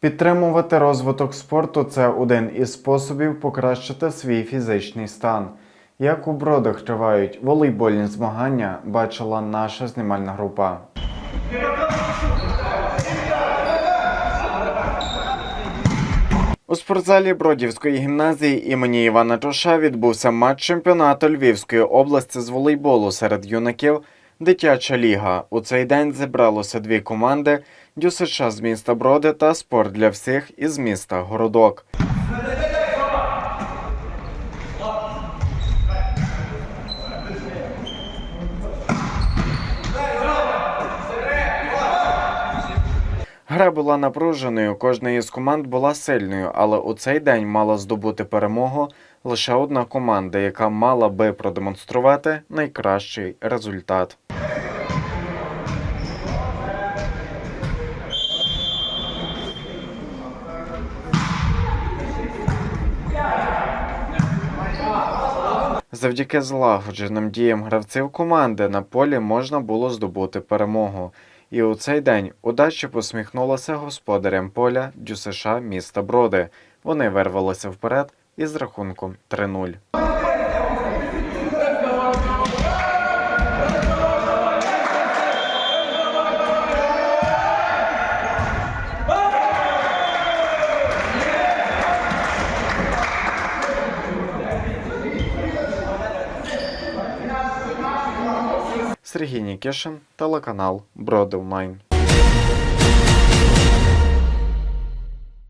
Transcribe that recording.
Підтримувати розвиток спорту це один із способів покращити свій фізичний стан. Як у бродах тривають волейбольні змагання, бачила наша знімальна група. У спортзалі Бродівської гімназії імені Івана Тоша відбувся матч чемпіонату Львівської області з волейболу серед юнаків Дитяча ліга. У цей день зібралося дві команди ДЮСШ з міста Броди та спорт для всіх із міста Городок. Гра була напруженою, кожна із команд була сильною, але у цей день мала здобути перемогу лише одна команда, яка мала би продемонструвати найкращий результат. Завдяки злагодженим діям гравців команди на полі можна було здобути перемогу. І у цей день удачі посміхнулася господарям поля ДЮСШ міста Броди. Вони вирвалися вперед із рахунком 3-0. Сергій Нікішин, телеканал Броди Онлайн.